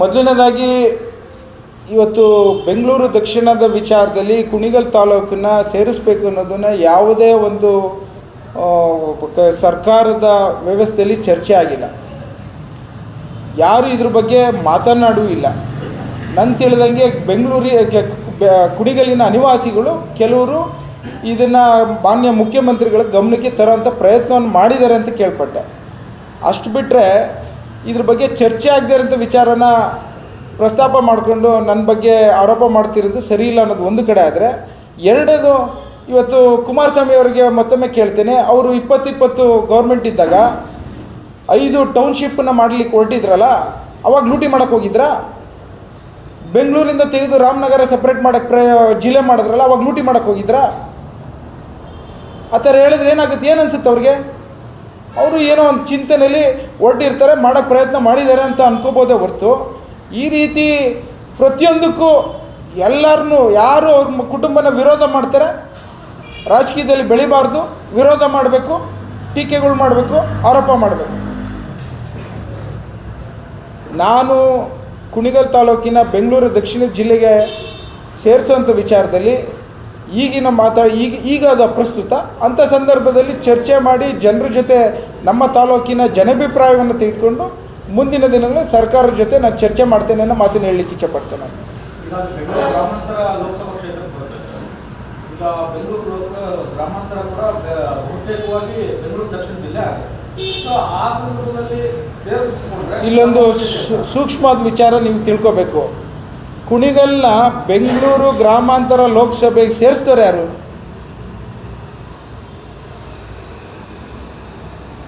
ಮೊದಲನೇದಾಗಿ, ಇವತ್ತು ಬೆಂಗಳೂರು ದಕ್ಷಿಣದ ವಿಚಾರದಲ್ಲಿ ಕುಣಿಗಲ್ ತಾಲೂಕನ್ನ ಸೇರಿಸ್ಬೇಕು ಅನ್ನೋದನ್ನು ಯಾವುದೇ ಒಂದು ಸರ್ಕಾರದ ವ್ಯವಸ್ಥೆಯಲ್ಲಿ ಚರ್ಚೆ ಆಗಿಲ್ಲ. ಯಾರು ಇದ್ರ ಬಗ್ಗೆ ಮಾತನಾಡೂ ಇಲ್ಲ. ನನ್ನ ತಿಳಿದಂಗೆ ಬೆಂಗಳೂರಿ ಕುಣಿಗಲಿನ ಅನಿವಾಸಿಗಳು ಕೆಲವರು ಇದನ್ನು ಮಾನ್ಯ ಮುಖ್ಯಮಂತ್ರಿಗಳ ಗಮನಕ್ಕೆ ತರೋಂಥ ಪ್ರಯತ್ನವನ್ನು ಮಾಡಿದ್ದಾರೆ ಅಂತ ಕೇಳ್ಪಟ್ಟೆ. ಅಷ್ಟು ಬಿಟ್ಟರೆ ಇದ್ರ ಬಗ್ಗೆ ಚರ್ಚೆ ಆಗದೇ ಇರೋಂಥ ವಿಚಾರನ ಪ್ರಸ್ತಾಪ ಮಾಡಿಕೊಂಡು ನನ್ನ ಬಗ್ಗೆ ಆರೋಪ ಮಾಡ್ತಿರೋದು ಸರಿ ಇಲ್ಲ ಅನ್ನೋದು ಒಂದು ಕಡೆ ಆದರೆ ಎರಡನೇದು ಇವತ್ತು ಕುಮಾರಸ್ವಾಮಿ ಅವರಿಗೆ ಮತ್ತೊಮ್ಮೆ ಕೇಳ್ತೇನೆ, ಅವರು ಇಪ್ಪತ್ತಿಪ್ಪತ್ತು ಗೌರ್ಮೆಂಟ್ ಇದ್ದಾಗ ಐದು ಟೌನ್ಶಿಪ್ಪನ್ನು ಮಾಡಲಿಕ್ಕೆ ಹೊರಟಿದ್ರಲ್ಲ, ಅವಾಗ ಲೂಟಿ ಮಾಡೋಕ್ಕೆ ಹೋಗಿದ್ರಾ? ಬೆಂಗಳೂರಿಂದ ತೆಗೆದು ರಾಮನಗರ ಸಪ್ರೇಟ್ ಮಾಡೋಕ್ಕೆ ಪ್ರ ಜಿಲ್ಲೆ ಮಾಡಿದ್ರಲ್ಲ, ಅವಾಗ ಲೂಟಿ ಮಾಡೋಕ್ಕೆ ಹೋಗಿದ್ರಾ? ಆ ಥರ ಹೇಳಿದ್ರೆ ಏನಾಗುತ್ತೆ, ಏನು ಅನಿಸುತ್ತೆ ಅವ್ರಿಗೆ? ಅವರು ಏನೋ ಒಂದು ಚಿಂತನೆಯಲ್ಲಿ ಹೊರಟಿರ್ತಾರೆ ಮಾಡೋ ಪ್ರಯತ್ನ ಮಾಡಿದ್ದಾರೆ ಅಂತ ಅನ್ಕೋಬೋದೇ ಹೊರ್ತು. ಈ ರೀತಿ ಪ್ರತಿಯೊಂದಕ್ಕೂ ಎಲ್ಲರನ್ನೂ ಯಾರು ಅವ್ರ ಕುಟುಂಬನ ವಿರೋಧ ಮಾಡ್ತಾರೆ? ರಾಜಕೀಯದಲ್ಲಿ ಬೆಳಿಬಾರ್ದು, ವಿರೋಧ ಮಾಡಬೇಕು, ಟೀಕೆಗಳು ಮಾಡಬೇಕು, ಆರೋಪ ಮಾಡಬೇಕು. ನಾನು ಕುಣಿಗಲ್ ತಾಲೂಕಿನ ಬೆಂಗಳೂರು ದಕ್ಷಿಣ ಜಿಲ್ಲೆಗೆ ಸೇರಿಸುವಂಥ ವಿಚಾರದಲ್ಲಿ ಈಗಿನ ಮಾತಾ ಈಗ ಈಗ ಅದು ಪ್ರಸ್ತುತ ಅಂಥ ಸಂದರ್ಭದಲ್ಲಿ ಚರ್ಚೆ ಮಾಡಿ ಜನರ ಜೊತೆ ನಮ್ಮ ತಾಲೂಕಿನ ಜನಾಭಿಪ್ರಾಯವನ್ನು ತೆಗೆದುಕೊಂಡು ಮುಂದಿನ ದಿನಗಳಲ್ಲಿ ಸರ್ಕಾರದ ಜೊತೆ ನಾನು ಚರ್ಚೆ ಮಾಡ್ತೇನೆ ಅನ್ನೋ ಮಾತನ್ನು ಹೇಳಲಿಕ್ಕೆ ಇಚ್ಛಪಡ್ತೇನೆ ಇಲ್ಲೊಂದು ಸೂಕ್ಷ್ಮದ ಸೂಕ್ಷ್ಮವಾದ ವಿಚಾರ ನೀವು ತಿಳ್ಕೊಬೇಕು. ಕುಣಿಗಲ್ನ ಬೆಂಗಳೂರು ಗ್ರಾಮಾಂತರ ಲೋಕಸಭೆಗೆ ಸೇರಿಸ್ತಾರೆ ಯಾರು?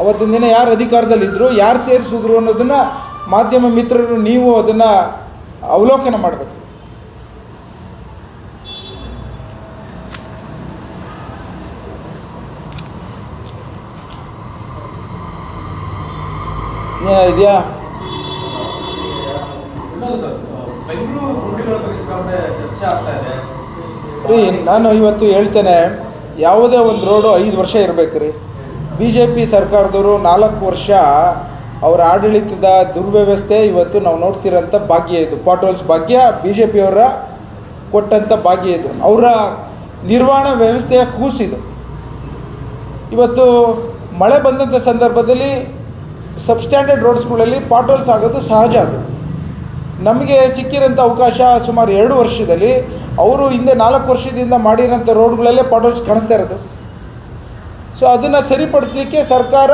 ಅವತ್ತಿನ ದಿನ ಯಾರು ಅಧಿಕಾರದಲ್ಲಿದ್ದರು ಯಾರು ಸೇರಿಸಿದ್ರು ಅನ್ನೋದನ್ನು ಮಾಧ್ಯಮ ಮಿತ್ರರು, ನೀವು ಅದನ್ನು ಅವಲೋಕನ ಮಾಡಬೇಕು. ಇದೆಯಾ? ನಾನು ಇವತ್ತು ಹೇಳ್ತೇನೆ, ಯಾವುದೇ ಒಂದು ರೋಡು ಐದು ವರ್ಷ ಇರಬೇಕು ರೀ ಬಿ ಜೆ ಪಿ ಸರ್ಕಾರದವರು ನಾಲ್ಕು ವರ್ಷ ಅವರ ಆಡಳಿತದ ದುರ್ವ್ಯವಸ್ಥೆ ಇವತ್ತು ನಾವು ನೋಡ್ತಿರೋಂಥ ಭಾಗ್ಯ ಇದು. ಪಾಟೋಲ್ಸ್ ಭಾಗ್ಯ ಬಿ ಜೆ ಪಿಯವರ ಕೊಟ್ಟಂಥ ಭಾಗ್ಯ ಇದು. ಅವರ ನಿರ್ವಹಣಾ ವ್ಯವಸ್ಥೆಯ ಕೂಸಿದು ಇವತ್ತು ಮಳೆ ಬಂದಂಥ ಸಂದರ್ಭದಲ್ಲಿ ಸಬ್ಸ್ಟ್ಯಾಂಡರ್ಡ್ ರೋಡ್ಸ್ಗಳಲ್ಲಿ ಪಾಟೋಲ್ಸ್ ಆಗೋದು ಸಹಜ ಅದು. ನಮಗೆ ಸಿಕ್ಕಿರೋಂಥ ಅವಕಾಶ ಸುಮಾರು ಎರಡು ವರ್ಷದಲ್ಲಿ. ಅವರು ಹಿಂದೆ ನಾಲ್ಕು ವರ್ಷದಿಂದ ಮಾಡಿರೋಂಥ ರೋಡ್ಗಳಲ್ಲೇ ಪಾಟೋಲ್ಸ್ ಕಾಣಿಸ್ತಾ ಇರೋದು. ಸೊ ಅದನ್ನು ಸರಿಪಡಿಸಲಿಕ್ಕೆ ಸರ್ಕಾರ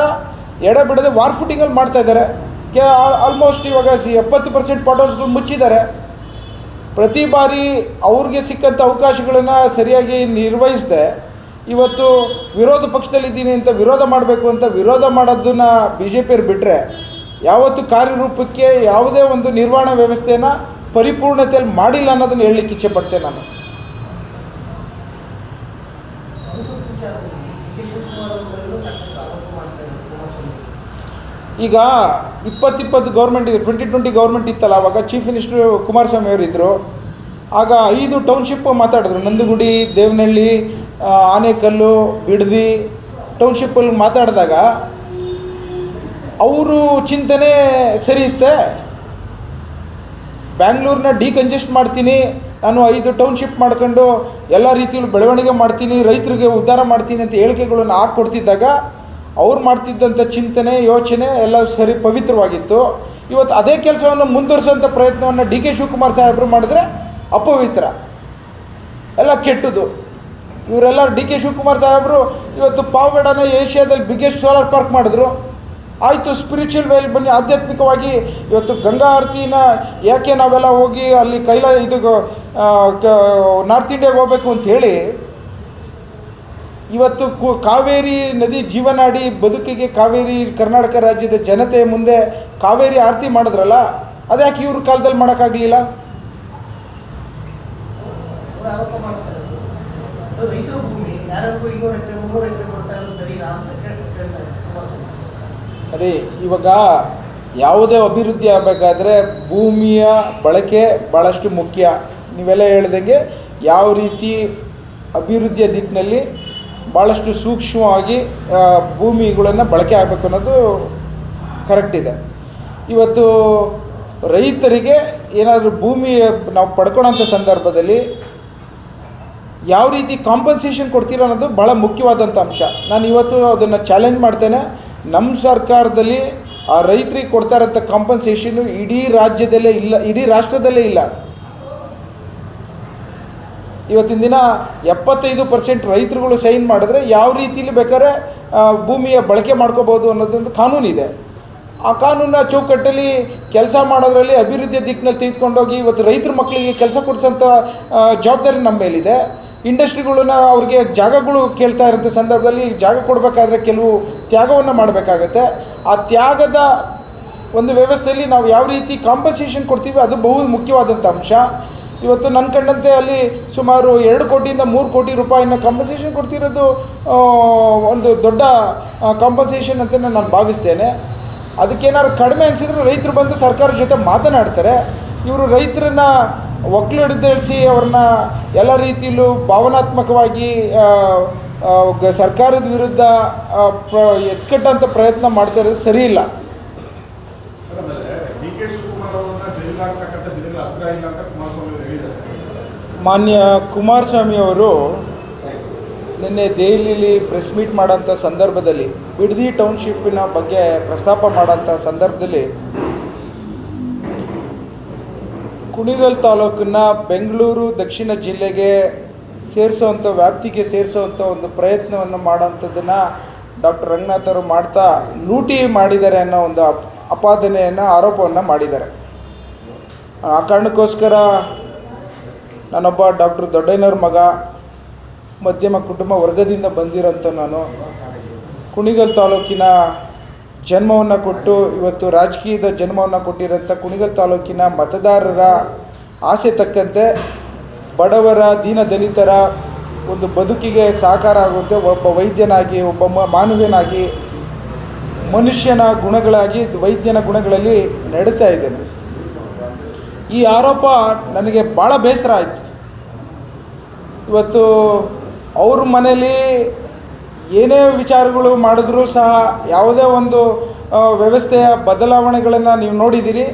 ಎಡಬಿಡದೆ ವಾರ್ ಫುಟಿಂಗಲ್ಲಿ ಮಾಡ್ತಾ ಇದ್ದಾರೆ. ಕೆ ಆಲ್ಮೋಸ್ಟ್ ಇವಾಗ ಸಿ, ಎಪ್ಪತ್ತು ಪರ್ಸೆಂಟ್ ಪಾಟೋಲ್ಸ್ಗಳು ಮುಚ್ಚಿದ್ದಾರೆ. ಪ್ರತಿ ಬಾರಿ ಅವ್ರಿಗೆ ಸಿಕ್ಕಂಥ ಅವಕಾಶಗಳನ್ನು ಸರಿಯಾಗಿ ನಿರ್ವಹಿಸದೆ. ಇವತ್ತು ವಿರೋಧ ಪಕ್ಷದಲ್ಲಿದ್ದೀನಿ ಅಂತ ವಿರೋಧ ಮಾಡಬೇಕು ಅಂತ ವಿರೋಧ ಮಾಡೋದನ್ನು ಬಿ ಜೆ ಪಿಯವ್ರು ಬಿಟ್ಟರೆ ಯಾವತ್ತು ಕಾರ್ಯರೂಪಕ್ಕೆ ಯಾವುದೇ ಒಂದು ನಿರ್ವಹಣಾ ವ್ಯವಸ್ಥೆನ ಪರಿಪೂರ್ಣತೆಯಲ್ಲಿ ಮಾಡಿಲ್ಲ ಅನ್ನೋದನ್ನು ಹೇಳಲಿಕ್ಕೆ ಇಚ್ಛೆ ಪಡ್ತೇನೆ ನಾನು. ಈಗ ಇಪ್ಪತ್ತಿಪ್ಪತ್ತು ಗೌರ್ಮೆಂಟ್ ಇದೆ ಟ್ವೆಂಟಿ ಟ್ವೆಂಟಿ ಗೌರ್ಮೆಂಟ್ ಇತ್ತಲ್ಲ, ಅವಾಗ ಚೀಫ್ ಮಿನಿಸ್ಟರ್ ಕುಮಾರಸ್ವಾಮಿ ಅವರಿದ್ದರು ಆಗ ಐದು ಟೌನ್ಶಿಪ್ ಮಾತಾಡಿದ್ರು, ನಂದಗುಡಿ, ದೇವನಹಳ್ಳಿ ಆನೇಕಲ್ಲು, ಬಿಡದಿ ಟೌನ್ಶಿಪ್ಪಲ್ಲಿ ಮಾತಾಡಿದಾಗ ಅವರು ಚಿಂತನೆ ಸರಿ ಇತ್ತೆ. ಬ್ಯಾಂಗ್ಳೂರನ್ನ ಡಿಕಂಜೆಸ್ಟ್ ಮಾಡ್ತೀನಿ. ನಾನು ಐದು ಟೌನ್ಶಿಪ್ ಮಾಡ್ಕೊಂಡು ಎಲ್ಲ ರೀತಿಯಲ್ಲೂ ಬೆಳವಣಿಗೆ ಮಾಡ್ತೀನಿ, ರೈತರಿಗೆ ಉದ್ಧಾರ ಮಾಡ್ತೀನಿ ಅಂತ ಹೇಳಿಕೆಗಳನ್ನು ಹಾಕ್ಕೊಡ್ತಿದ್ದಾಗ ಅವ್ರು ಮಾಡ್ತಿದ್ದಂಥ ಚಿಂತನೆ, ಯೋಚನೆ ಎಲ್ಲ ಸರಿ ಪವಿತ್ರವಾಗಿತ್ತು. ಇವತ್ತು ಅದೇ ಕೆಲಸವನ್ನು ಮುಂದುವರಿಸುವಂಥ ಪ್ರಯತ್ನವನ್ನು ಡಿ ಕೆ ಶಿವಕುಮಾರ್ ಸಾಹೇಬರು ಮಾಡಿದ್ರೆ ಅಪವಿತ್ರ. ಎಲ್ಲ ಕೆಟ್ಟದು ಇವರೆಲ್ಲ ಡಿ ಕೆ ಶಿವಕುಮಾರ್ ಸಾಹೇಬರು ಇವತ್ತು ಪಾವಗಡನ ಏಷ್ಯಾದಲ್ಲಿ ಬಿಗ್ಗೆಸ್ಟ್ ಸೋಲಾರ್ ಪಾರ್ಕ್ ಮಾಡಿದ್ರು. ಆಯಿತು ಸ್ಪಿರಿಚುವಲ್ ವೇಲ್ ಬನ್ನಿ. ಆಧ್ಯಾತ್ಮಿಕವಾಗಿ ಇವತ್ತು ಗಂಗಾ ಆರತಿನ ಯಾಕೆ ನಾವೆಲ್ಲ ಹೋಗಿ ಅಲ್ಲಿ ಕೈಲ ಇದು ನಾರ್ತ್ ಇಂಡಿಯಾಗೆ ಹೋಗ್ಬೇಕು ಅಂತ ಹೇಳಿ, ಇವತ್ತು ಕಾವೇರಿ ನದಿ ಜೀವನಾಡಿ ಬದುಕಿಗೆ ಕಾವೇರಿ ಕರ್ನಾಟಕ ರಾಜ್ಯದ ಜನತೆ ಮುಂದೆ ಕಾವೇರಿ ಆರತಿ ಮಾಡಿದ್ರಲ್ಲ, ಅದ್ಯಾಕೆ ಇವ್ರ ಕಾಲದಲ್ಲಿ ಮಾಡೋಕ್ಕಾಗಲಿಲ್ಲ ಅವ್ರು ಆರೋಪ ಮಾಡ್ತಾರೆ ಅದು ರೈತರ ಭೂಮಿ ಯಾರಿಗೂ ಇನ್ನೂರು ಎಕರೆ ಮುನ್ನೂರು ಎಕರೆ ಕೊಡ್ತಾ ಇರೋದು ಸರಿನಾ ಅಂತ ಕೇಳ್- ಕೇಳ್ತಾರೆ ಕುಮಾರಸ್ವಾಮಿ. ಅರೆ ಇವಾಗ ಯಾವುದೇ ಅಭಿವೃದ್ಧಿ ಆಗಬೇಕಾದ್ರೆ ಭೂಮಿಯ ಬಳಕೆ ಭಾಳಷ್ಟು ಮುಖ್ಯ. ನೀವೆಲ್ಲ ಹೇಳ್ದಂಗೆ ಯಾವ ರೀತಿ ಅಭಿವೃದ್ಧಿಯ ದಿಕ್ಕಿನಲ್ಲಿ ಆ, ಭಾಳಷ್ಟು ಸೂಕ್ಷ್ಮವಾಗಿ ಭೂಮಿಗಳನ್ನು ಬಳಕೆ ಆಗಬೇಕು ಅನ್ನೋದು ಕರೆಕ್ಟ್ ಇದೆ. ಇವತ್ತು ರೈತರಿಗೆ ಏನಾದರೂ ಭೂಮಿ ನಾವು ಪಡ್ಕೊಳ್ಳೋಂಥ ಸಂದರ್ಭದಲ್ಲಿ ಯಾವ ರೀತಿ ಕಾಂಪನ್ಸೇಷನ್ ಕೊಡ್ತೀರೋ ಅನ್ನೋದು ಭಾಳ ಮುಖ್ಯವಾದಂಥ ಅಂಶ. ನಾನು ಇವತ್ತು ಅದನ್ನು ಚಾಲೆಂಜ್ ಮಾಡ್ತೇನೆ. ನಮ್ಮ ಸರ್ಕಾರದಲ್ಲಿ ಆ ರೈತರಿಗೆ ಕೊಡ್ತಾ ಇರೋಂಥ ಕಾಂಪನ್ಸೇಷನ್ನು ಇಡೀ ರಾಜ್ಯದಲ್ಲೇ ಇಲ್ಲ, ಇಡೀ ರಾಷ್ಟ್ರದಲ್ಲೇ ಇಲ್ಲ. ಇವತ್ತಿನ ದಿನ ಎಪ್ಪತ್ತೈದು ಪರ್ಸೆಂಟ್ ರೈತರುಗಳು ಸೈನ್ ಮಾಡಿದ್ರೆ ಯಾವ ರೀತಿಯಲ್ಲಿ ಬೇಕಾದ್ರೆ ಭೂಮಿಯ ಬಳಕೆ ಮಾಡ್ಕೋಬೋದು ಅನ್ನೋದೊಂದು ಕಾನೂನಿದೆ ಆ ಕಾನೂನ ಚೌಕಟ್ಟಲ್ಲಿ ಕೆಲಸ ಮಾಡೋದ್ರಲ್ಲಿ ಅಭಿವೃದ್ಧಿಯ ದಿಕ್ಕಿನಲ್ಲಿ ತೆಗೆದುಕೊಂಡೋಗಿ ಇವತ್ತು ರೈತರ ಮಕ್ಕಳಿಗೆ ಕೆಲಸ ಕೊಡಿಸೋಂಥ ಜವಾಬ್ದಾರಿ ನಮ್ಮ ಮೇಲಿದೆ. ಇಂಡಸ್ಟ್ರಿಗಳನ್ನ ಅವ್ರಿಗೆ ಜಾಗಗಳು ಕೇಳ್ತಾ ಇರೋಂಥ ಸಂದರ್ಭದಲ್ಲಿ ಜಾಗ ಕೊಡಬೇಕಾದ್ರೆ ಕೆಲವು ತ್ಯಾಗವನ್ನು ಮಾಡಬೇಕಾಗತ್ತೆ. ಆ ತ್ಯಾಗದ ಒಂದು ವ್ಯವಸ್ಥೆಯಲ್ಲಿ ನಾವು ಯಾವ ರೀತಿ ಕಾಂಪನ್ಸೇಷನ್ ಕೊಡ್ತೀವಿ ಅದು ಬಹು ಮುಖ್ಯವಾದಂಥ ಅಂಶ. ಇವತ್ತು ನನ್ನ ಕಂಡಂತೆ ಅಲ್ಲಿ ಸುಮಾರು ಎರಡು ಕೋಟಿಯಿಂದ ಮೂರು ಕೋಟಿ ರೂಪಾಯಿನ ಕಾಂಪನ್ಸೇಷನ್ ಕೊಡ್ತಿರೋದು ಒಂದು ದೊಡ್ಡ ಕಾಂಪನ್ಸೇಷನ್ ಅಂತ ನಾನು ಭಾವಿಸ್ತೇನೆ. ಅದಕ್ಕೇನಾದ್ರು ಕಡಿಮೆ ಅನಿಸಿದ್ರೆ ರೈತರು ಬಂದು ಸರ್ಕಾರದ ಜೊತೆ ಮಾತನಾಡ್ತಾರೆ. ಇವರು ರೈತರನ್ನ ಒಕ್ಕಲಿಡಿಸಿ ಅವ್ರನ್ನ ಎಲ್ಲ ರೀತಿಯಲ್ಲೂ ಭಾವನಾತ್ಮಕವಾಗಿ ಸರ್ಕಾರದ ವಿರುದ್ಧ ಪ್ರ ಎತ್ಕಟ್ಟಂಥ ಪ್ರಯತ್ನ ಮಾಡ್ತಾ ಇರೋದು ಸರಿ ಇಲ್ಲ. ಮಾನ್ಯ ಕುಮಾರಸ್ವಾಮಿ ಅವರು ನಿನ್ನೆ ದೆಹಲಿಯಲ್ಲಿ ಪ್ರೆಸ್ ಮೀಟ್ ಮಾಡೋಂಥ ಸಂದರ್ಭದಲ್ಲಿ ಬಿಡದಿ ಟೌನ್ಶಿಪ್ಪಿನ ಬಗ್ಗೆ ಪ್ರಸ್ತಾಪ ಮಾಡೋಂಥ ಸಂದರ್ಭದಲ್ಲಿ ಕುಣಿಗಲ್ ತಾಲೂಕನ್ನ ಬೆಂಗಳೂರು ದಕ್ಷಿಣ ಜಿಲ್ಲೆಗೆ ಸೇರಿಸೋವಂಥ ವ್ಯಾಪ್ತಿಗೆ ಸೇರಿಸೋವಂಥ ಒಂದು ಪ್ರಯತ್ನವನ್ನು ಮಾಡೋವಂಥದ್ದನ್ನು ಡಾಕ್ಟರ್ ರಂಗನಾಥ್ ಅವರು ಮಾಡ್ತಾ ಲೂಟಿ ಮಾಡಿದ್ದಾರೆ ಅನ್ನೋ ಒಂದು ಅಪ್, ಅಪಾದನೆಯನ್ನು, ಆರೋಪವನ್ನು ಮಾಡಿದ್ದಾರೆ. ಆ ಕಾರಣಕ್ಕೋಸ್ಕರ ನಾನೊಬ್ಬ ಡಾಕ್ಟರ್ ದೊಡ್ಡಯ್ಯನವ್ರ ಮಗ, ಮಧ್ಯಮ ಕುಟುಂಬ ವರ್ಗದಿಂದ ಬಂದಿರೋಂಥ ನಾನು. ಕುಣಿಗಲ್ ತಾಲೂಕಿನ ಜನ್ಮವನ್ನು ಕೊಟ್ಟು, ಇವತ್ತು ರಾಜಕೀಯದ ಜನ್ಮವನ್ನು ಕೊಟ್ಟಿರೋಂಥ ಕುಣಿಗಲ್ ತಾಲೂಕಿನ ಮತದಾರರ ಆಸೆ ತಕ್ಕಂತೆ ಬಡವರ ದೀನ ದಲಿತರ ಒಂದು ಬದುಕಿಗೆ ಸಾಕಾರ ಆಗುತ್ತೆ ಒಬ್ಬ ವೈದ್ಯನಾಗಿ, ಒಬ್ಬ ಮಾನವನಾಗಿ ಮನುಷ್ಯನ ಗುಣಗಳಾಗಿ, ವೈದ್ಯನ ಗುಣಗಳಲ್ಲಿ ನಡೀತಾ ಇದ್ದೇನೆ. ಈ ಆರೋಪ ನನಗೆ ಭಾಳ ಬೇಸರ ಆಯಿತು. ಇವತ್ತು ಅವ್ರ ಮನೇಲಿ ಏನೇ ವಿಚಾರಗಳು ಮಾಡಿದ್ರೂ ಸಹ ಯಾವುದೇ ಒಂದು ವ್ಯವಸ್ಥೆಯ ಬದಲಾವಣೆಗಳನ್ನು ನೀವು ನೋಡಿದ್ದೀರಿ.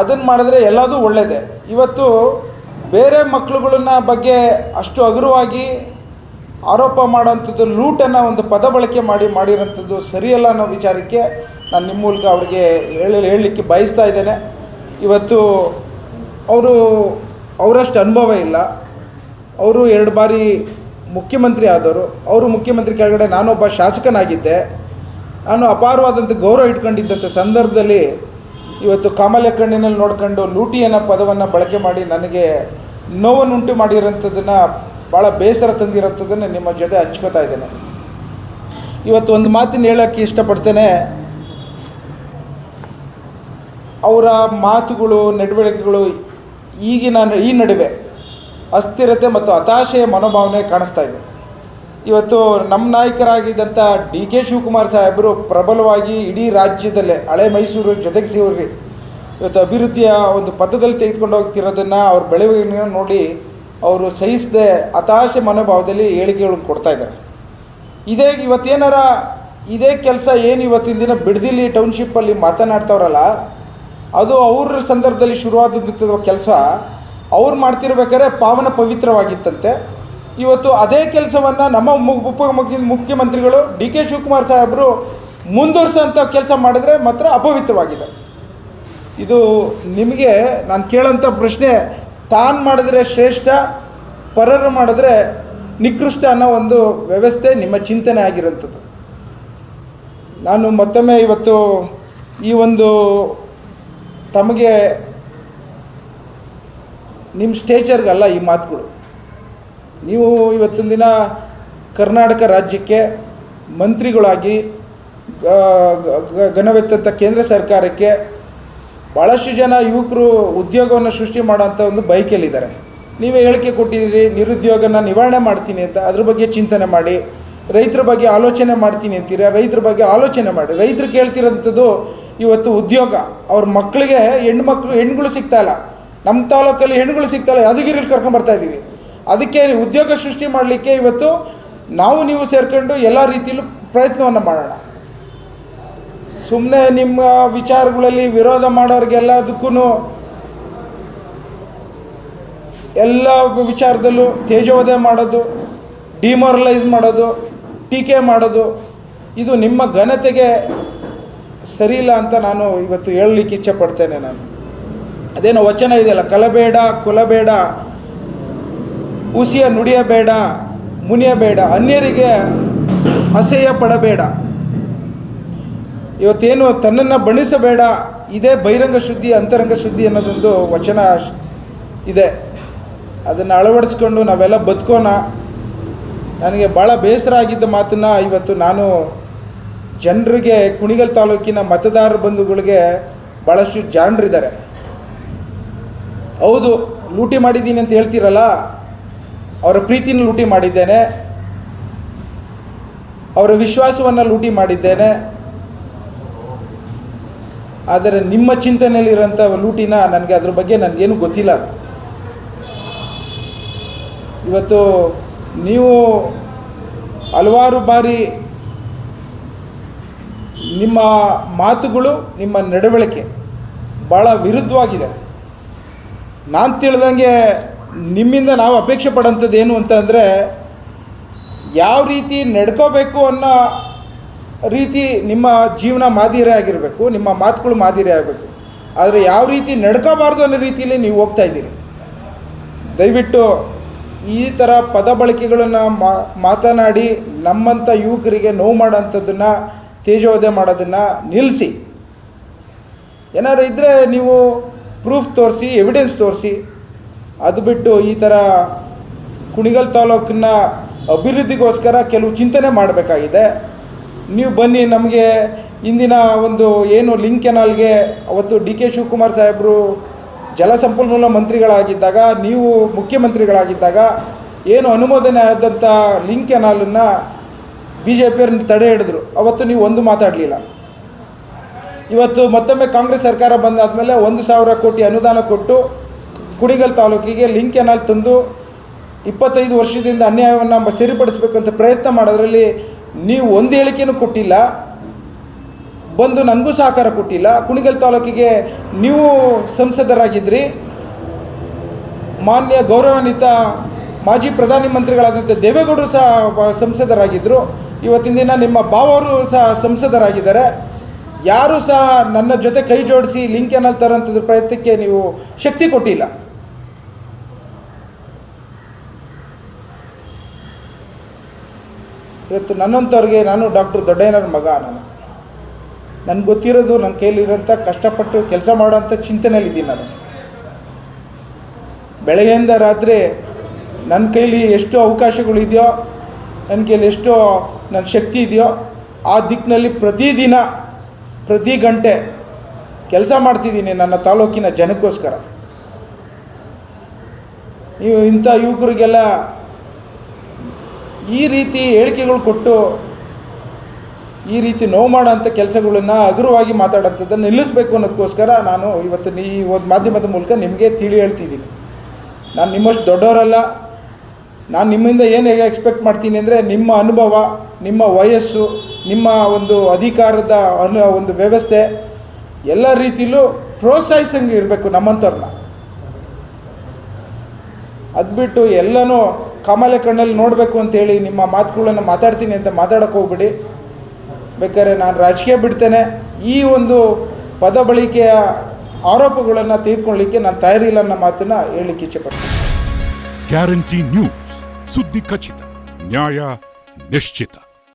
ಅದನ್ನು ಮಾಡಿದ್ರೆ ಎಲ್ಲದೂ ಒಳ್ಳೆಯದೇ ಇವತ್ತು ಬೇರೆ ಮಕ್ಕಳುಗಳನ್ನ ಬಗ್ಗೆ ಅಷ್ಟು ಹಗುರವಾಗಿ ಆರೋಪ ಮಾಡೋಂಥದ್ದು ಲೂಟನ್ನು ಒಂದು ಪದ ಬಳಕೆ ಮಾಡಿ ಮಾಡಿರೋಂಥದ್ದು ಸರಿಯಲ್ಲ ಅನ್ನೋ ವಿಚಾರಕ್ಕೆ ನಾನು ನಿಮ್ಮ ಮೂಲಕ ಅವರಿಗೆ ಹೇಳಿ, ಹೇಳಲಿಕ್ಕೆ ಬಯಸ್ತಾ ಇದ್ದೇನೆ. ಇವತ್ತು ಅವರು ಅವರಷ್ಟು ಅನುಭವ ಇಲ್ಲ. ಅವರು ಎರಡು ಬಾರಿ ಮುಖ್ಯಮಂತ್ರಿ ಆದವರು. ಅವರು ಮುಖ್ಯಮಂತ್ರಿ ಕೆಳಗಡೆ ನಾನೊಬ್ಬ ಶಾಸಕನಾಗಿದ್ದೆ. ನಾನು ಅಪಾರವಾದಂಥ ಗೌರವ ಇಟ್ಕೊಂಡಿದ್ದಂಥ ಸಂದರ್ಭದಲ್ಲಿ ಇವತ್ತು ಕಾಮಲೆ ಕಣ್ಣಿನಲ್ಲಿ ನೋಡ್ಕೊಂಡು ಲೂಟಿ ಅನ್ನೋ ಪದವನ್ನು ಬಳಕೆ ಮಾಡಿ ನನಗೆ ನೋವನ್ನುಂಟು ಮಾಡಿರೋಂಥದ್ದನ್ನು ಭಾಳ ಬೇಸರ ತಂದಿರೋಂಥದ್ದನ್ನು ನಿಮ್ಮ ಜೊತೆ ಹಂಚ್ಕೋತಾ ಇದ್ದೇನೆ. ಇವತ್ತು ಒಂದು ಮಾತಿನ ಹೇಳೋಕ್ಕೆ ಇಷ್ಟಪಡ್ತೇನೆ. ಅವರ ಮಾತುಗಳು, ನಡವಳಿಕೆಗಳು ಈಗಿನ ಈ ನಡುವೆ ಅಸ್ಥಿರತೆ ಮತ್ತು ಹತಾಶೆಯ ಮನೋಭಾವನೆ ಕಾಣಿಸ್ತಾ ಇದೆ. ಇವತ್ತು ನಮ್ಮ ನಾಯಕರಾಗಿದ್ದಂಥ ಡಿ ಕೆ ಶಿವಕುಮಾರ್ ಸಾಹೇಬರು ಪ್ರಬಲವಾಗಿ ಇಡೀ ರಾಜ್ಯದಲ್ಲೇ, ಹಳೆ ಮೈಸೂರು ಜೊತೆಗೆ ಸೇರಿ ಇವತ್ತು ಅಭಿವೃದ್ಧಿಯ ಒಂದು ಪಥದಲ್ಲಿ ತೆಗೆದುಕೊಂಡು ಹೋಗ್ತಿರೋದನ್ನು ಅವ್ರ ಬೆಳವಣಿಗೆ ನೋಡಿ ಅವರು ಸಹಿಸದೆ ಹತಾಶೆ ಮನೋಭಾವದಲ್ಲಿ ಹೇಳಿಕೆಗಳನ್ನು ಕೊಡ್ತಾ ಇದ್ದಾರೆ. ಇದೇ ಇವತ್ತೇನಾರ, ಇದೇ ಕೆಲಸ ಏನು ಇವತ್ತಿನ ದಿನ ಬಿಡದಿಲ್ಲಿ ಟೌನ್ಶಿಪ್ಪಲ್ಲಿ ಮಾತನಾಡ್ತವ್ರಲ್ಲ, ಅದು ಅವ್ರ ಸಂದರ್ಭದಲ್ಲಿ ಶುರುವಾದಂಥ ಕೆಲಸ, ಅವ್ರು ಮಾಡ್ತಿರ್ಬೇಕಾದ್ರೆ ಪಾವನ ಪವಿತ್ರವಾಗಿತ್ತಂತೆ. ಇವತ್ತು ಅದೇ ಕೆಲಸವನ್ನು ನಮ್ಮ ಉಪ, ಮುಖ್ಯ, ಮುಖ್ಯಮಂತ್ರಿಗಳು ಡಿ, ಕೆ ಶಿವಕುಮಾರ್ ಸಾಹೇಬರು ಮುಂದುವರ್ಸೋಂಥ ಕೆಲಸ ಮಾಡಿದ್ರೆ ಮಾತ್ರ ಅಪವಿತ್ರವಾಗಿದೆ. ಇದು ನಿಮಗೆ ನಾನು ಕೇಳೋಂಥ ಪ್ರಶ್ನೆ, ತಾನು ಮಾಡಿದ್ರೆ ಶ್ರೇಷ್ಠ, ಪರರು ಮಾಡಿದ್ರೆ ನಿಕೃಷ್ಟ ಅನ್ನೋ ಒಂದು ವ್ಯವಸ್ಥೆ ನಿಮ್ಮ ಚಿಂತನೆ ಆಗಿರೋಂಥದ್ದು ನಾನು ಮತ್ತೊಮ್ಮೆ ಇವತ್ತು ಈ ಒಂದು ತಮಗೆ ನಿಮ್ಮ ಸ್ಟೇಚರ್ಗಲ್ಲ ಈ ಮಾತುಗಳು. ನೀವು ಇವತ್ತಿನ ದಿನ ಕರ್ನಾಟಕ ರಾಜ್ಯಕ್ಕೆ ಮಂತ್ರಿಗಳಾಗಿ ಘನವೆತ್ತಂಥ ಕೇಂದ್ರ ಸರ್ಕಾರಕ್ಕೆ ಭಾಳಷ್ಟು ಜನ ಯುವಕರು ಉದ್ಯೋಗವನ್ನು ಸೃಷ್ಟಿ ಮಾಡೋಂಥ ಒಂದು ಬೈಕಲ್ಲಿದ್ದಾರೆ ನೀವೇ ಹೇಳಿಕೆ ಕೊಟ್ಟಿದ್ದೀರಿ, ನಿರುದ್ಯೋಗನ ನಿವಾರಣೆ ಮಾಡ್ತೀನಿ ಅಂತ. ಅದ್ರ ಬಗ್ಗೆ ಚಿಂತನೆ ಮಾಡಿ, ರೈತರ ಬಗ್ಗೆ ಆಲೋಚನೆ ಮಾಡ್ತೀನಿ ಅಂತೀರಾ? ರೈತರ ಬಗ್ಗೆ ಆಲೋಚನೆ ಮಾಡಿ. ರೈತರು ಕೇಳ್ತಿರೋಂಥದ್ದು ಇವತ್ತು ಉದ್ಯೋಗ. ಅವ್ರ ಮಕ್ಕಳಿಗೆ ಹೆಣ್ಮಕ್ಳು, ಹೆಣ್ಗಳು ಹೆಣ್ಣುಗಳು ಸಿಗ್ತಾ ಇಲ್ಲ. ನಮ್ಮ ತಾಲೂಕಲ್ಲಿ ಹೆಣ್ಗಳು ಸಿಗ್ತಾಯಿಲ್ಲ ಯಾದಗಿರಿಲಿ ಕರ್ಕೊಂಬರ್ತಾ ಇದ್ದೀವಿ. ಅದಕ್ಕೆ ಉದ್ಯೋಗ ಸೃಷ್ಟಿ ಮಾಡಲಿಕ್ಕೆ ಇವತ್ತು ನಾವು ನೀವು ಸೇರ್ಕೊಂಡು ಎಲ್ಲ ರೀತಿಯಲ್ಲೂ ಪ್ರಯತ್ನವನ್ನು ಮಾಡೋಣ. ಸುಮ್ಮನೆ ನಿಮ್ಮ ವಿಚಾರಗಳಲ್ಲಿ ವಿರೋಧ ಮಾಡೋರಿಗೆಲ್ಲದಕ್ಕೂ ಎಲ್ಲ ವಿಚಾರದಲ್ಲೂ ತೇಜೋವಧೆ ಮಾಡೋದು, ಡಿಮೋರಲೈಸ್ ಮಾಡೋದು, ಟೀಕೆ ಮಾಡೋದು, ಇದು ನಿಮ್ಮ ಘನತೆಗೆ ಸರಿಯಿಲ್ಲ ಅಂತ ನಾನು ಇವತ್ತು ಹೇಳಲಿಕ್ಕೆ ಇಚ್ಛೆ ಪಡ್ತೇನೆ ನಾನು. ಅದೇನೋ ವಚನ ಇದೆಯಲ್ಲ, ಕಲಬೇಡ ಕುಲಬೇಡ ಉಸಿಯ ನುಡಿಯಬೇಡ, ಮುನಿಯಬೇಡ, ಅನ್ಯರಿಗೆ ಅಸಹ್ಯ ಪಡಬೇಡ. ಇವತ್ತೇನು ತನ್ನನ್ನು ಬಣಿಸಬೇಡ ಇದೇ ಬಹಿರಂಗ ಶುದ್ಧಿ, ಅಂತರಂಗ ಶುದ್ಧಿ ಅನ್ನೋದೊಂದು ವಚನ ಇದೆ. ಅದನ್ನು ಅಳವಡಿಸ್ಕೊಂಡು ನಾವೆಲ್ಲ ಬದುಕೋಣ. ನನಗೆ ಭಾಳ ಬೇಸರ ಆಗಿದ್ದ ಮಾತನ್ನು ಇವತ್ತು ನಾನು ಜನರಿಗೆ, ಕುಣಿಗಲ್ ತಾಲೂಕಿನ ಮತದಾರ ಬಂಧುಗಳಿಗೆ ಭಾಳಷ್ಟು ಜಾಣರಿದ್ದಾರೆ. ಹೌದು, ಲೂಟಿ ಮಾಡಿದ್ದೀನಿ ಅಂತ ಹೇಳ್ತೀರಲ್ಲ? ಅವರ ಪ್ರೀತಿನ ಲೂಟಿ ಮಾಡಿದ್ದೇನೆ. ಅವರ ವಿಶ್ವಾಸವನ್ನು ಲೂಟಿ ಮಾಡಿದ್ದೇನೆ. ಆದರೆ ನಿಮ್ಮ ಚಿಂತನೆಯಲ್ಲಿರೋಂಥ ಲೂಟಿನ ನನಗೆ ಅದ್ರ ಬಗ್ಗೆ ನನಗೇನು ಗೊತ್ತಿಲ್ಲ. ಇವತ್ತು ನೀವು ಹಲವಾರು ಬಾರಿ ನಿಮ್ಮ ಮಾತುಗಳು, ನಿಮ್ಮ ನಡವಳಿಕೆ ಭಾಳ ವಿರುದ್ಧವಾಗಿದೆ. ನಾನು ತಿಳಿದಂಗೆ ನಿಮ್ಮಿಂದ ನಾವು ಅಪೇಕ್ಷೆ ಪಡೋಂಥದ್ದು ಏನು ಅಂತಂದರೆ ಯಾವ ರೀತಿ ನಡ್ಕೋಬೇಕು ಅನ್ನೋ ರೀತಿ ನಿಮ್ಮ ಜೀವನ ಮಾದರಿ ಆಗಿರಬೇಕು, ನಿಮ್ಮ ಮಾತುಗಳು ಮಾದರಿ ಆಗಬೇಕು ಆದರೆ ಯಾವ ರೀತಿ ನಡ್ಕೋಬಾರ್ದು ಅನ್ನೋ ರೀತಿಯಲ್ಲಿ ನೀವು ಹೋಗ್ತಾ ಇದ್ದೀರಿ. ದಯವಿಟ್ಟು ಈ ಥರ ಪದ ಬಳಕೆಗಳನ್ನು ಮಾತನಾಡಿ ನಮ್ಮಂಥ ಯುವಕರಿಗೆ ನೋವು ಮಾಡೋಂಥದ್ದನ್ನು, ತೇಜೋವಧೆ ಮಾಡೋದನ್ನು ನಿಲ್ಲಿಸಿ ಏನಾದ್ರು ಇದ್ದರೆ ನೀವು ಪ್ರೂಫ್ ತೋರಿಸಿ ಎವಿಡೆನ್ಸ್ ತೋರಿಸಿ. ಅದು ಬಿಟ್ಟು ಈ ಥರ ಕುಣಿಗಲ್ ತಾಲೂಕನ್ನ ಅಭಿವೃದ್ಧಿಗೋಸ್ಕರ ಕೆಲವು ಚಿಂತನೆ ಮಾಡಬೇಕಾಗಿದೆ. ನೀವು ಬನ್ನಿ, ನಮಗೆ ಇಂದಿನ ಒಂದು ಏನು ಲಿಂಕ್ ಕೆನಾಲ್ಗೆ ಅವತ್ತು ಡಿ ಕೆ ಶಿವಕುಮಾರ್ ಸಾಹೇಬರು ಜಲಸಂಪನ್ಮೂಲ ಮಂತ್ರಿಗಳಾಗಿದ್ದಾಗ, ನೀವು ಮುಖ್ಯಮಂತ್ರಿಗಳಾಗಿದ್ದಾಗ, ಏನು ಅನುಮೋದನೆ ಆದಂಥ ಲಿಂಕ್ ಕೆನಾಲನ್ನು ಬಿ ಜೆ ಪಿಯವ್ರನ್ನ ತಡೆ ಹಿಡಿದ್ರು. ಅವತ್ತು ನೀವು ಒಂದು ಮಾತಾಡಲಿಲ್ಲ. ಇವತ್ತು ಮತ್ತೊಮ್ಮೆ ಕಾಂಗ್ರೆಸ್ ಸರ್ಕಾರ ಬಂದಾದಮೇಲೆ ಒಂದು ಸಾವಿರ ಕೋಟಿ ಅನುದಾನ ಕೊಟ್ಟು ಕುಣಿಗಲ್ ತಾಲೂಕಿಗೆ ಲಿಂಕ್ ಕೆನಾಲ್ ತಂದು ಇಪ್ಪತ್ತೈದು ವರ್ಷದಿಂದ ಅನ್ಯಾಯವನ್ನು ಸರಿಪಡಿಸಬೇಕಂತ ಪ್ರಯತ್ನ ಮಾಡೋದ್ರಲ್ಲಿ ನೀವು ಒಂದು ಹೇಳಿಕೆಯೂ ಕೊಟ್ಟಿಲ್ಲ. ಬಂದು ನನಗೂ ಸಹಕಾರ ಕೊಟ್ಟಿಲ್ಲ. ಕುಣಿಗಲ್ ತಾಲೂಕಿಗೆ ನೀವು ಸಂಸದರಾಗಿದ್ರಿ. ಮಾನ್ಯ ಗೌರವಾನ್ವಿತ ಮಾಜಿ ಪ್ರಧಾನಿ ಮಂತ್ರಿಗಳಾದಂಥ ದೇವೇಗೌಡರು ಸಹ ಸಂಸದರಾಗಿದ್ದರು ಇವತ್ತಿನ ದಿನ ನಿಮ್ಮ ಬಾವರು ಸಹ ಸಂಸದರಾಗಿದ್ದಾರೆ. ಯಾರೂ ಸಹ ನನ್ನ ಜೊತೆ ಕೈ ಜೋಡಿಸಿ ಲಿಂಕ್ ಏನಲ್ಲಿ ತರೋಂಥದ್ದು ಪ್ರಯತ್ನಕ್ಕೆ ನೀವು ಶಕ್ತಿ ಕೊಟ್ಟಿಲ್ಲ. ಇವತ್ತು ನನ್ನಂಥವ್ರಿಗೆ ನಾನು ಡಾಕ್ಟರ್ ದೊಡ್ಡಯ್ಯನವ್ರ ಮಗ ನಾನು. ನನಗೆ ಗೊತ್ತಿರೋದು ನನ್ನ ಕೈಲಿರೋಂಥ ಕಷ್ಟಪಟ್ಟು ಕೆಲಸ ಮಾಡೋಂಥ ಚಿಂತನೆಯಲ್ಲಿದ್ದೀನಿ ನಾನು. ಬೆಳಗ್ಗೆಯಿಂದ ರಾತ್ರಿ ನನ್ನ ಕೈಲಿ ಎಷ್ಟು ಅವಕಾಶಗಳಿದೆಯೋ ನನ್ನ ಕೈಲಿ ಎಷ್ಟು ನನ್ನ ಶಕ್ತಿ ಇದೆಯೋ, ಆ ದಿಕ್ಕಿನಲ್ಲಿ ಪ್ರತಿದಿನ, ಪ್ರತಿ ಗಂಟೆ ಕೆಲಸ ಮಾಡ್ತಿದ್ದೀನಿ ನನ್ನ ತಾಲೂಕಿನ ಜನಕ್ಕೋಸ್ಕರ. ನೀವು ಇಂಥ ಯುವಕರಿಗೆಲ್ಲ ಈ ರೀತಿ ಹೇಳಿಕೆಗಳು ಕೊಟ್ಟು ಈ ರೀತಿ ನೋವು ಮಾಡೋಂಥ ಕೆಲಸಗಳನ್ನ ಹಗುರವಾಗಿ ಮಾತಾಡೋಂಥದ್ದನ್ನು ನಿಲ್ಲಿಸಬೇಕು ಅನ್ನೋದಕ್ಕೋಸ್ಕರ ನಾನು ಇವತ್ತು ಈ ಒಂದು ಮಾಧ್ಯಮದ ಮೂಲಕ ನಿಮಗೆ ತಿಳಿ ಹೇಳ್ತಿದ್ದೀನಿ. ನಾನು ನಿಮ್ಮಷ್ಟು ದೊಡ್ಡವರಲ್ಲ. ನಾನು ನಿಮ್ಮಿಂದ ಏನು ಹೇಗೆ ಎಕ್ಸ್ಪೆಕ್ಟ್ ಮಾಡ್ತೀನಿ ಅಂದರೆ ನಿಮ್ಮ ಅನುಭವ, ನಿಮ್ಮ ವಯಸ್ಸು, ನಿಮ್ಮ ಒಂದು ಅಧಿಕಾರದ ಅನು ಒಂದು ವ್ಯವಸ್ಥೆ ಎಲ್ಲ ರೀತಿಯಲ್ಲೂ ಪ್ರೋತ್ಸಾಹಿಸಂಗೆ ಇರಬೇಕು ನಮ್ಮಂಥವ್ರನ್ನ. ಅದು ಬಿಟ್ಟು ಎಲ್ಲನೂ ಕಮಲೆ ಕಣ್ಣಲ್ಲಿ ನೋಡಬೇಕು ಅಂತೇಳಿ ನಿಮ್ಮ ಮಾತುಗಳನ್ನು ಮಾತಾಡ್ತೀನಿ ಅಂತ ಮಾತಾಡೋಕೆ ಹೋಗ್ಬಿಡಿ. ಬೇಕಾದ್ರೆ ನಾನು ರಾಜಕೀಯ ಬಿಡ್ತೇನೆ. ಈ ಒಂದು ಪದ ಬಳಕೆಯ ಆರೋಪಗಳನ್ನು ತೆಗೆದುಕೊಳ್ಳಿಕ್ಕೆ ನಾನು ತಯಾರಿಲ್ಲ ಅನ್ನೋ ಮಾತನ್ನು ಹೇಳಲಿಕ್ಕೆ ಇಚ್ಛೆಪಡ್ತೀನಿ. ಗ್ಯಾರಂಟಿ ನ್ಯೂಸ್ ಸುದ್ದಿ ಖಚಿತ. ನ್ಯಾಯ ನಿಶ್ಚಿತ.